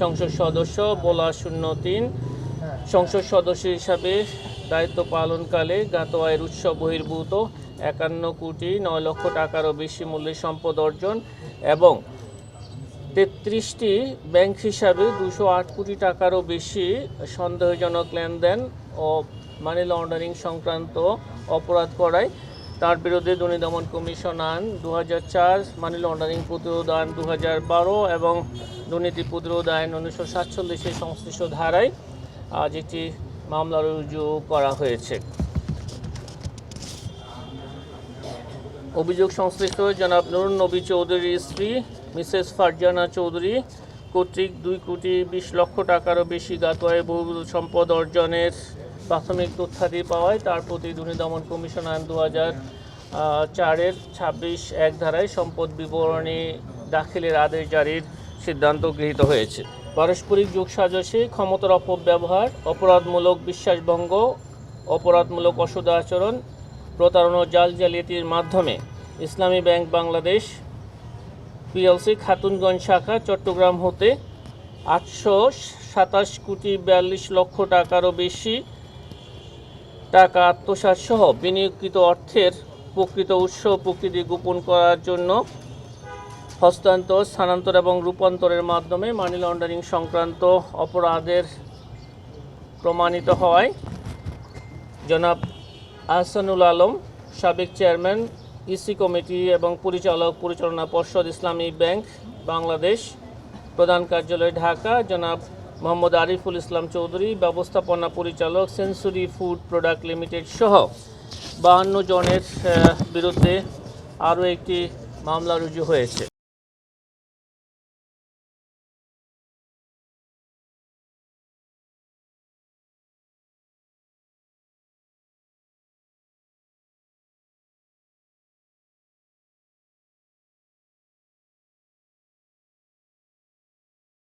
সংসদ সদস্য বোলা শূন্য তিন। সংসদ সদস্য হিসাবে দায়িত্ব পালনকালে জ্ঞাত আয়ের উৎস বহির্ভূত, একান্ন কোটি নয় লক্ষ টাকারও বেশি মূল্যের সম্পদ অর্জন এবং তেত্রিশটি ব্যাংক হিসাবে দুশো আট কোটি টাকারও বেশি সন্দেহজনক লেনদেন ও মানি লন্ডারিং সংক্রান্ত অপরাধ করায় তার বিরুদ্ধে দুর্নীতি দমন কমিশন আইন দু মানি লন্ডারিং প্রতিরোধ আইন দু এবং দুর্নীতি প্রতিরোধ আইন উনিশশো সাতচল্লিশের সংশ্লিষ্ট ধারায় আজ একটি মামলা রুজু করা হয়েছে। অভিযোগ সংশ্লিষ্ট জনাব নুরুন নবী চৌধুরীর স্ত্রী, মিসেস ফারজানা চৌধুরী, কর্তৃক দুই কোটি বিশ লক্ষ টাকারও বেশি গাতোয়ায় বহু সম্পদ অর্জনের প্রাথমিক তথ্যাদি পাওয়ায় তার প্রতি দুর্নীতি দমন কমিশন আইন দু হাজার চারের ছাব্বিশ এক ধারায় সম্পদ বিবরণী দাখিলের আদেশ জারির সিদ্ধান্ত গৃহীত হয়েছে। পারস্পরিক যোগসাজশে ক্ষমতার অপব্যবহার, অপরাধমূলক বিশ্বাসভঙ্গ, অপরাধমূলক অসদাচরণ প্রতারণা ও জাল জালিয়াতির মাধ্যমে ইসলামী ব্যাংক বাংলাদেশ পিএলসি খাতুনগঞ্জ শাখা চট্টগ্রাম হতে আটশো সাতাশ কোটি বিয়াল্লিশ লক্ষ টাকারও বেশি টাকা আত্মসাৎ সহ বিনিয়োগকৃত অর্থের প্রকৃত উৎস প্রকৃতি গোপন করার জন্য হস্তান্তর, স্থানান্তর এবং রূপান্তরের মাধ্যমে মানি লন্ডারিং সংক্রান্ত অপরাধের প্রমাণিত হওয়ায় জনাব আহসানুল আলম, সাবেক চেয়ারম্যান ইসি কমিটি এবং পরিচালক পরিচালনা পর্ষদ ইসলামী ব্যাংক, বাংলাদেশ, প্রধান কার্যালয়, ঢাকা। জনাব মোহাম্মদ আরিফুল ইসলাম চৌধুরী, ব্যবস্থাপনা পরিচালক সেঞ্চুরি ফুড প্রোডাক্ট লিমিটেড সহ বাহান্ন জনের বিরুদ্ধে আরও একটি মামলা রুজু হয়েছে।